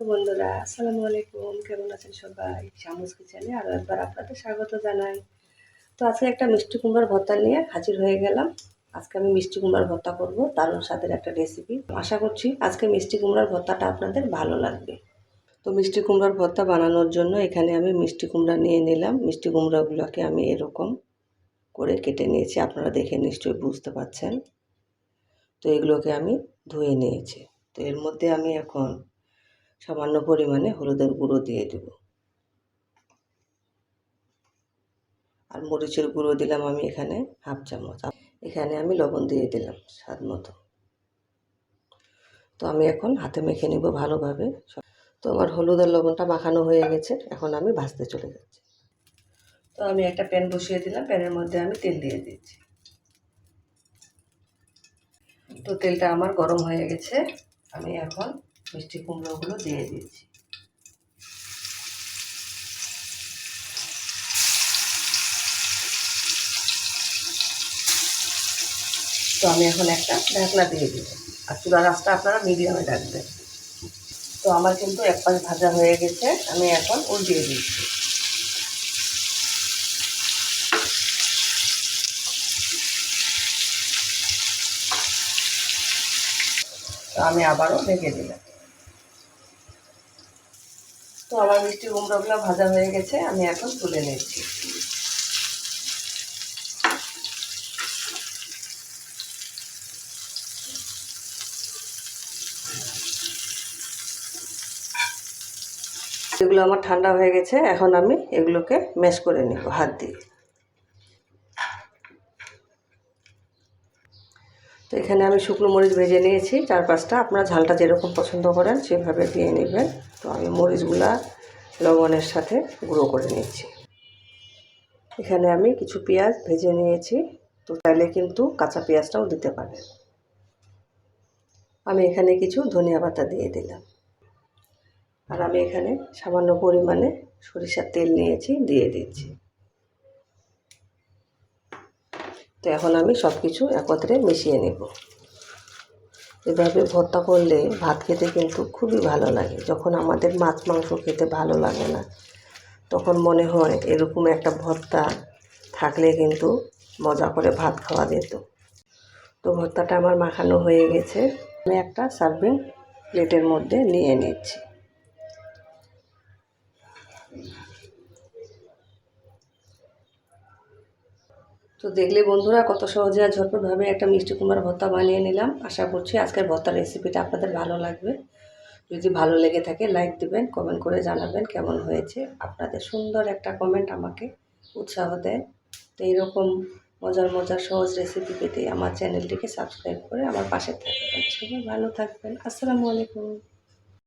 বন্ধুরা, আসসালামু আলাইকুম। কেমন আছেন সবাই? শামুস কিচেনে আরও একবার আপনাদের স্বাগত জানাই। তো আজকে একটা মিষ্টি কুমড়ার ভর্তা নিয়ে হাজির হয়ে গেলাম। আজকে আমি মিষ্টি কুমড়ার ভর্তা করব, দারুণ স্বাদের একটা রেসিপি আশা করছি আজকে মিষ্টি কুমড়ার ভর্তাটা আপনাদের ভালো লাগবে। তো মিষ্টি কুমড়ার ভর্তা বানানোর জন্য এখানে আমি মিষ্টি কুমড়া নিয়ে নিলাম। মিষ্টি কুমড়াগুলোকে আমি এরকম করে কেটে নিয়েছি। আপনারা দেখে নিশ্চয়ই বুঝতে পারছেন। তো এগুলোকে আমি ধুয়ে নিয়েছি। তো এর মধ্যে আমি এখন সামান্য পরিমাণে হলুদের গুঁড়ো দিয়ে দেব। আর মরিচের গুঁড়ো দিলাম আমি এখানে হাফ চামচ। এখানে আমি লবণ দিয়ে দিলাম স্বাদ মতো। তো আমি এখন হাতে মেখে নেব ভালোভাবে। তো আমার হলুদ আর লবণটা মাখানো হয়ে গেছে, এখন আমি ভাজতে চলে যাচ্ছি। তো আমি একটা প্যান বসিয়ে দিলাম, প্যানের মধ্যে আমি তেল দিয়ে দিচ্ছি। তো তেলটা আমার গরম হয়ে গেছে, আমি এখন মিষ্টি কুমড়োগুলো দিয়ে দিচ্ছি। তো আমি এখন একটা ঢাকনা দিয়ে দিব আর চুলা রাস্তা আপনারা মিডিয়ামে রাখবেন। তো আমার কিন্তু এক পাশ ভাজা হয়ে গেছে, আমি এখন উল্টিয়ে দিচ্ছি। তো আমি আবারও ঢেকে দিলাম। তো আমার মিষ্টি কুমড়োগুলো ভাজা হয়ে গেছে, আমি এখন তুলে নিচ্ছি। এগুলো আমার ঠান্ডা হয়ে গেছে, এখন আমি এগুলোকে ম্যাশ করে নেব হাত দিয়ে। তো এখানে আমি শুকনো মরিচ ভেজে নিয়েছি। চার পাঁচটা আপনারা ঝালটা যেরকম পছন্দ করেন, সেভাবে দিয়ে নেবেন। তো আমি মরিচগুলা লবণের সাথে গুঁড়ো করে নিচ্ছি। এখানে আমি কিছু পেঁয়াজ ভেজে নিয়েছি। তো চাইলে কিন্তু কাঁচা পেঁয়াজটাও দিতে পারেন। আমি এখানে কিছু ধনিয়া পাতা দিয়ে দিলাম। আর আমি এখানে সামান্য পরিমাণে সরিষার তেল নিয়েছি, দিয়ে দিচ্ছি। তো এখন আমি সব কিছু একত্রে মিশিয়ে নেব। এভাবে ভর্তা করলে ভাত খেতে কিন্তু খুবই ভালো লাগে। যখন আমাদের মাছ মাংস খেতে ভালো লাগে না, তখন মনে হয় এরকম একটা ভর্তা থাকলে কিন্তু মজা করে ভাত খাওয়া যেত। তো ভর্তাটা আমার মাখানো হয়ে গেছে। আমি একটা সার্ভিং প্লেটের মধ্যে নিয়ে নিচ্ছি। তো দেখলে বন্ধুরা কত সহজে আর ঝটপটভাবে একটা মিষ্টি কুমড়ার ভর্তা বানিয়ে নিলাম। আশা করছি আজকের ভর্তার রেসিপিটা আপনাদের ভালো লাগবে। যদি ভালো লেগে থাকে লাইক দিবেন, কমেন্ট করে জানাবেন কেমন হয়েছে। আপনাদের সুন্দর একটা কমেন্ট আমাকে উৎসাহ দেয়। তো এইরকম মজার মজার সহজ রেসিপি পেতে আমার চ্যানেলটিকে সাবস্ক্রাইব করে আমার পাশে থাকবেন। সবাই ভালো থাকবেন। আসসালামু আলাইকুম।